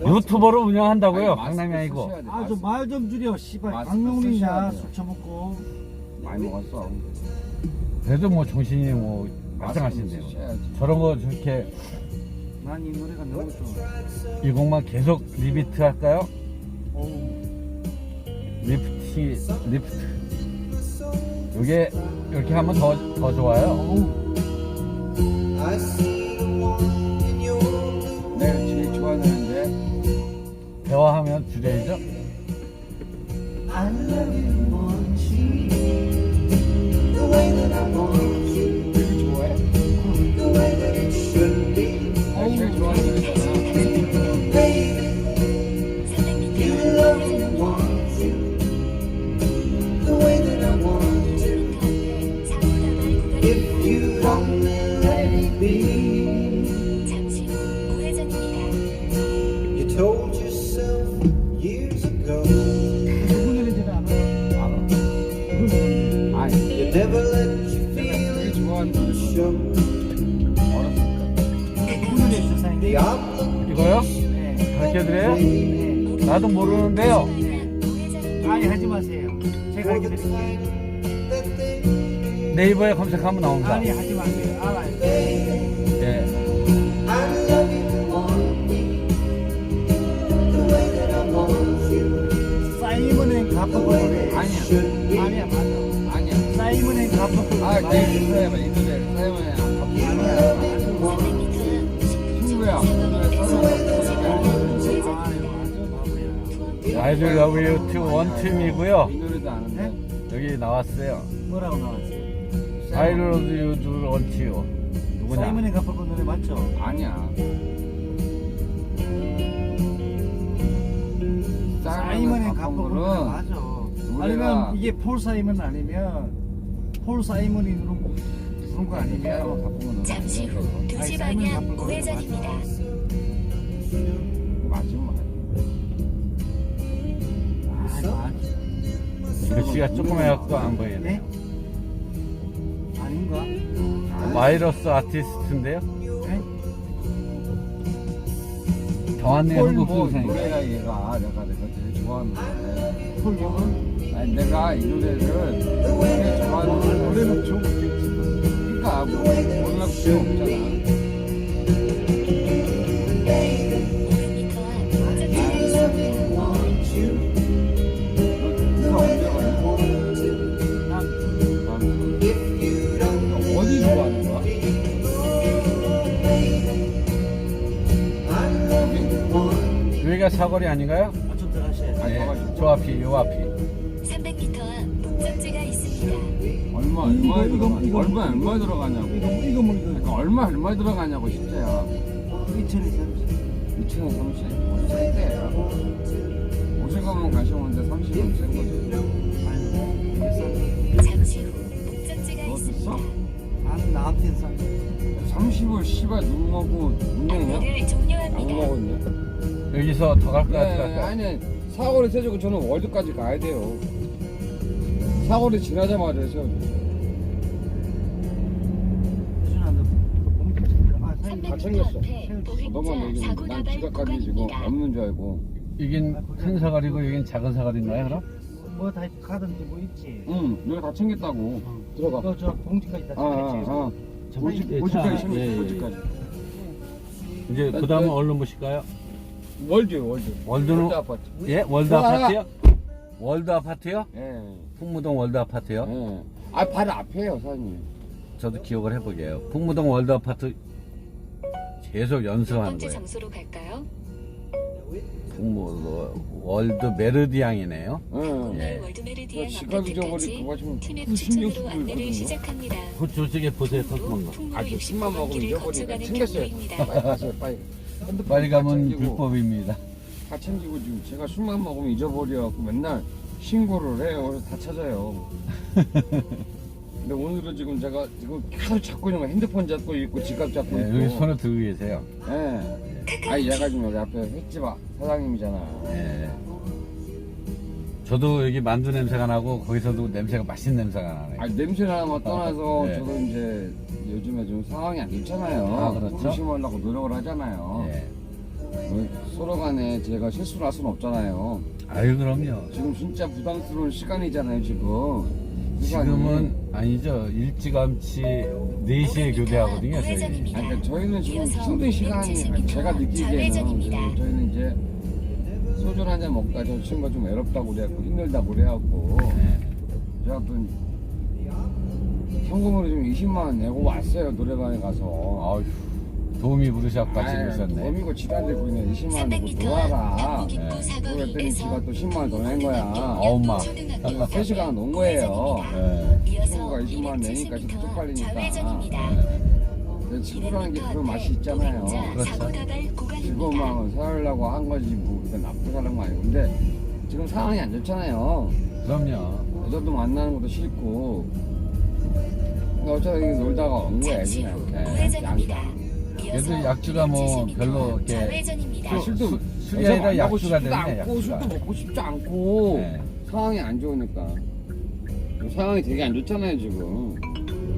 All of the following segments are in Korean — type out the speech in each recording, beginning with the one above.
유튜버로 운영한다고요? 아니, 강남이 아니고. 쓰셔야 돼, 아 좀 마스크. 말 좀 줄여 씨발 마스크 강명훈이냐 쓰셔야 돼요. 술 처먹고 많이 먹었어. 그래도 뭐 정신이 뭐 마스크 말씀하신대요. 쓰셔야지. 저런 거 저렇게 난 이 노래가 너무 좋아 이 곡만 계속 리비트 할까요? 어우 리프트, 리프트. 이게 이렇게 하면 더, 더 좋아요. 어우 내가 대화하면 줄여야죠. 되게 좋아 나도 모르는데요. 아니 하지 마세요 제가 that they 네이버에 검색하면 나옵니다. 아니 하지 마세요 알아요 예. I love you, want me the way that I want you. 사이먼 앤 가펑클 노래 아니야. 아니야 맞아 아니야. 사이먼 앤 가펑클 아, 노래 내 사연아, 이 노래. 친구야, 이 노래 사연아. I do love you to one team이고요. 이 노래도 아는데. 여기 나왔어요. 뭐라고 나왔어요? I love you to one team. 누구냐? 사이먼 앤 가펑클 노래 맞죠? 아니야. 사이먼 앤 가펑클 노래 맞아 아니면 이게 폴 사이먼 아니면 폴 사이먼이 누른 거 부른 거 아니면 잠시 후 아니, 2시 사이먼 방향 우회전입니다. 맞으 글씨가 조금 해갖고 안 보이네. 네? 아닌가? 마이러스 아티스트인데요. 네? 정한님 폴 한국 뭐 선생님. 노래가 얘가 내가 내가 제일 좋아하는 노래. 폴? 아니 내가 이 노래를 되게 좋아하는 노래. 노래는 좀 그러니까 뭐 몰라 필요 없잖아. 여기가 사거리 아닌가요? 아, 좀 들어가셔야 돼 네. 저 앞이, 요 앞이. 300m 앞 목적지가 있습니다. 얼마 얼마 이거, 들어가 이거. 얼마 얼마 들어가냐고. 이거 뭐 이거 뭐 이거 그러니까 얼마 얼마 들어가냐고 진짜야. 2030 2천에 30. 뭐 세대. 50 가면 관심 없는데 30은 센 거지. 아니 이게 잠시 후 목적지가 너 있습니다. 됐어? 싼 나한테는 싼 30을 씨발 누구 먹고 누구냐? 안내를 안 종료합니다. 먹었냐? 여기서 더 갈까요? 네, 더 갈까요? 아니 사거리 세주고 저는 월드까지 가야 돼요. 사거리 지나자마자. 아, 사장님 다 300m 챙겼어. 너만 나발 지각까지 지금. 없는 줄 알고. 이긴 큰 사거리고 여긴 작은 사거리인가요, 그럼? 뭐 다 가든지 뭐 있지 응, 내가 다 챙겼다고. 들어가. 그저 봉지까지 다 아, 아, 챙겼지 아. 예, 챙겼어, 예, 예. 고지까지. 이제 나- 그 다음은 나- 얼른 보실까요? 월드, 월드. 월드는, 월드 아파트. 예? 월드 들어가. 아파트요? 월드 아파트요? 예. 풍무동 월드 아파트요? 예. 아, 바로 앞에요, 사장님. 저도 기억을 해보게요. 풍무동 월드 아파트 계속 두 연습하는 번째 거예요. 장소로 갈까요? 풍무 월드 메르디앙이네요. 예. 오늘 월드 야, 메르디안 지갑 잊어버리고 아파트까지 가시면 티맵 그 신경 추천으로 쓰고 안내를 있거든요. 시작합니다. 그 조직에 보세요, 턱만 거. 풍무로 아직 10만 먹으면 60번 길을 잊어버리니까 거쳐가는 챙겼어요. 경로입니다. 빨리 가세요, 빨리. 빨리 다 가면 불법입니다. 다 챙기고 지금 제가 술만 먹으면 잊어버려갖고 맨날 신고를 해요. 그래서 다 찾아요. 근데 오늘은 지금 제가 지금 계속 잡고 있는 거 핸드폰 잡고 있고 지갑 잡고 네, 있고. 여기 손을 들고 계세요. 예. 아니 얘가 지금 여기 앞에 횟집 아- 사장님이잖아. 예. 저도 여기 만두 냄새가 나고 거기서도 냄새가 맛있는 냄새가 나네요. 아니 냄새나만 떠나서 네. 저도 이제 요즘에 좀 상황이 안 좋잖아요. 아, 그렇죠. 조심하려고 노력을 하잖아요. 예. 어, 서로 간에 제가 실수를 할 수는 없잖아요. 아유 그럼요. 지금 진짜 부담스러운 시간이잖아요, 지금. 시간이. 지금은 아니죠. 일찌감치 4시에 교대하거든요. 저희. 아니, 그러니까 저희는 지금 힘든 시간이 제가 느끼기에는 저희는 이제 소주 한잔 먹다 저 친구가 좀 외롭다고 그래갖고 힘들다고 그래갖고 네. 제가 또 현금으로 좀 20만 원 내고 왔어요 노래방에 가서 아휴 도움이 부르셔 같이 아이, 오셨네. 놈이고 지랄대고 그냥 20만 원 내고 300m 들어와라 앞 네. 그랬더니 지가 또 10만 원 더 낸 거야 엄마. 3시간 논 거예요 네. 친구가 20만 원 내니까 좀 쪽팔리니까. 좌회전입니다. 내 친구라는 게 그런 맛이 있잖아요 그렇죠. 지금만 살려고 한 거지 뭐 그게 나쁘게 살는 거 아니고 근데 지금 상황이 안 좋잖아요 그럼요. 여자도 만나는 것도 싫고 근데 어차피 놀다가 온 거야 잠시 그냥 후 이렇게 우회전입니다. 그래도 약주가 뭐 별로 이렇게 좌회전입니다. 술- 술도 술이 아니라 여자 만나고 약주가 싶지도 않고 약주가. 술도 먹고 싶지 않고 네. 상황이 안 좋으니까 상황이 되게 안 좋잖아요 지금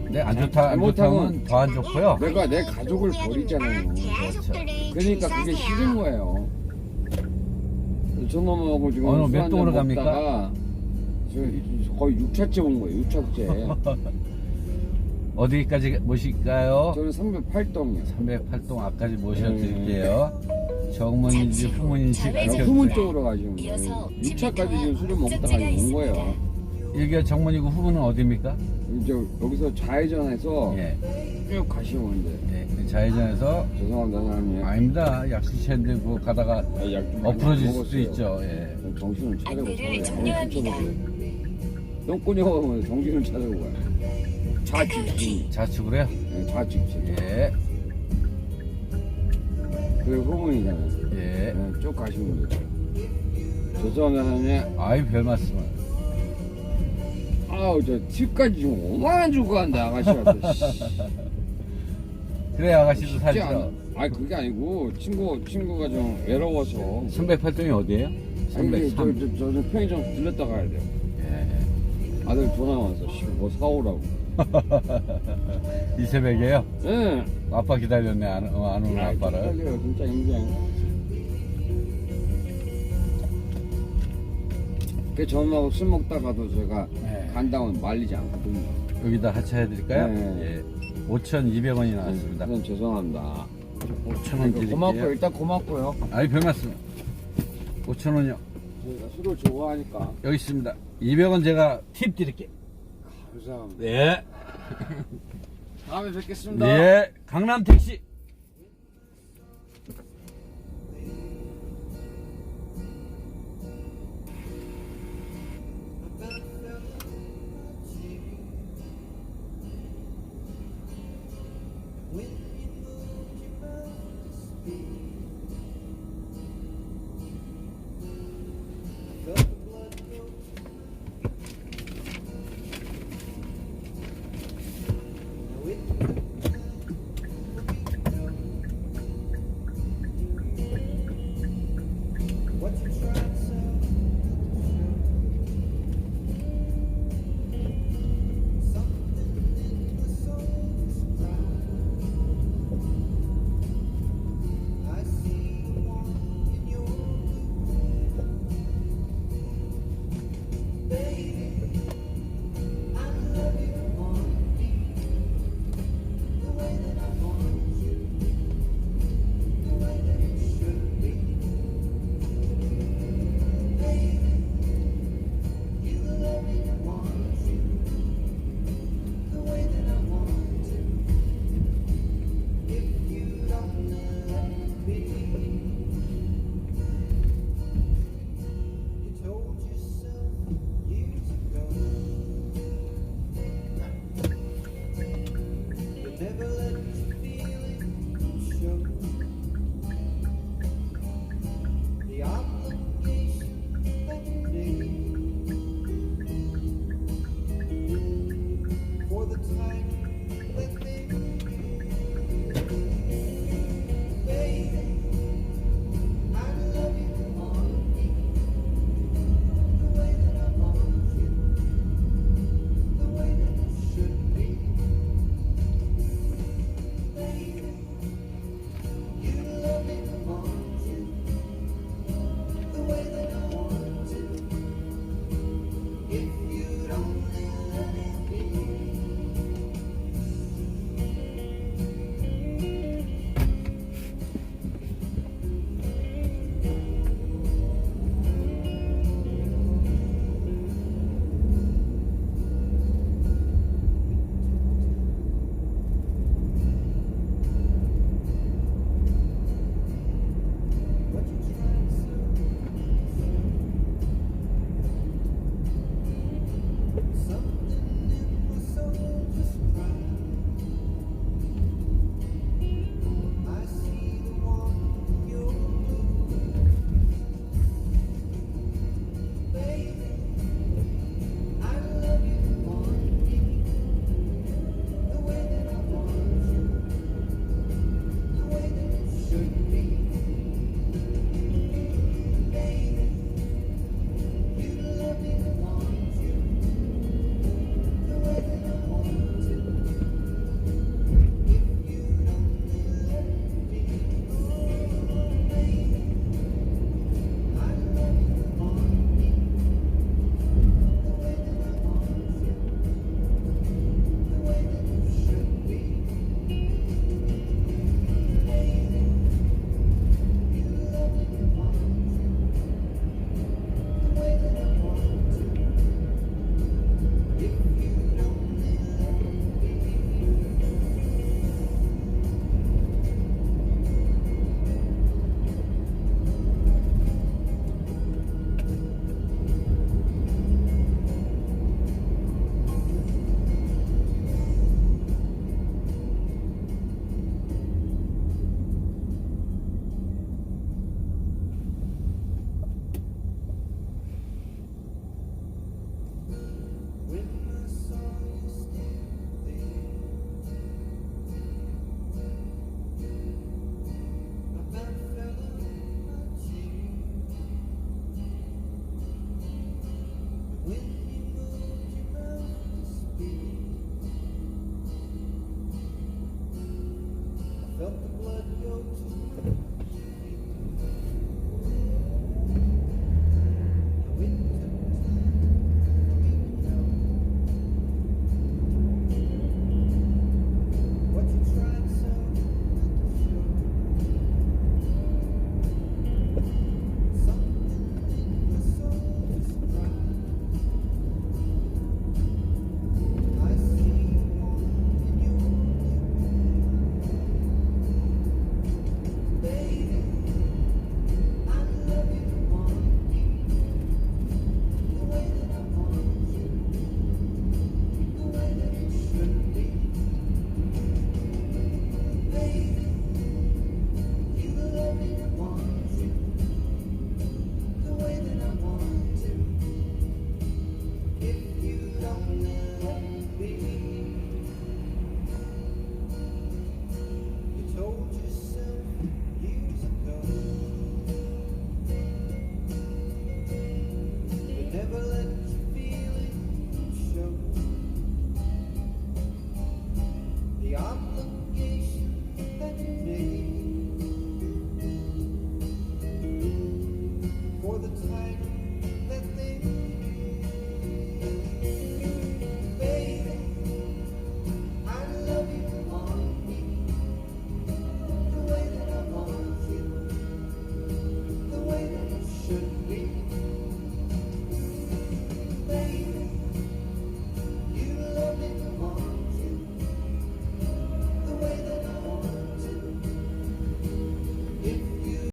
근데 안 좋다 안 잘못하면- 좋다면 더 안 좋고요. 내가 내 가족을 버리잖아요 그렇죠. 그러니까 그게 싫은 거예요. 저놈하고 지금 어느 술몇 동으로 먹다가 갑니까? 지금 거의 6차째 온 거예요. 6차째. 어디까지 모실까요? 저는 308동이요. 308동 앞까지 모셔드릴게요. 정문인지 후 후문인지 좌회전. 후문 밝혀주세요. 쪽으로 돼요. 이어서 6차까지 지금 술을 먹다가 온. 거예요. 여기가 정문이고 후문은 어디입니까? 이제 여기서 좌회전해서 예. 쭉 가시면 돼요. 예. 좌회전해서 죄송합니다, 사장님. 아닙니다. 약수시한데 그거 가다가 아, 약좀 많이 엎어질 수도 먹었어요. 있죠. 예. 정신을 차리고 안내를 종료합니다. 똥꼬니 먹으면 정신을 차리고 가요. 좌측진. 좌측으로요? 네, 좌측진. 예. 그게 후문이잖아요. 예. 네, 쭉 가시면 돼요. 죄송합니다, 사장님. 아이 별 말씀을. 아우, 저 팁까지 지금 5만원 주고 간다, 아가씨한테. 씨. 그래 아가씨도 쉽지 살죠. 않아. 아니, 그게 아니고, 친구, 친구가 좀 외로워서. 308동이 어디예요? 아니, 저, 303. 저, 저, 저 편의점 들렸다 가야 돼요. 예. 아들 전화 와서, 씨, 뭐 사오라고. 이 새벽에요? 예. 아빠 기다렸네 안, 어, 안 오는 아이, 아빠를. 헷갈려요, 진짜 인생. 그 전화하고 술 먹다가도 제가 네. 간다면 말리지 않거든요. 여기다 하차해드릴까요? 네. 예. 5,200원이 나왔습니다. 그건 죄송합니다. 5,000원 드릴게요. 고맙고요. 일단 고맙고요. 아이 별 말씀. 5,000원이요. 저희가 술을 좋아하니까. 여기 있습니다. 200원 제가 팁 드릴게요. 감사합니다. 네. 다음에 뵙겠습니다. 네. 강남 택시.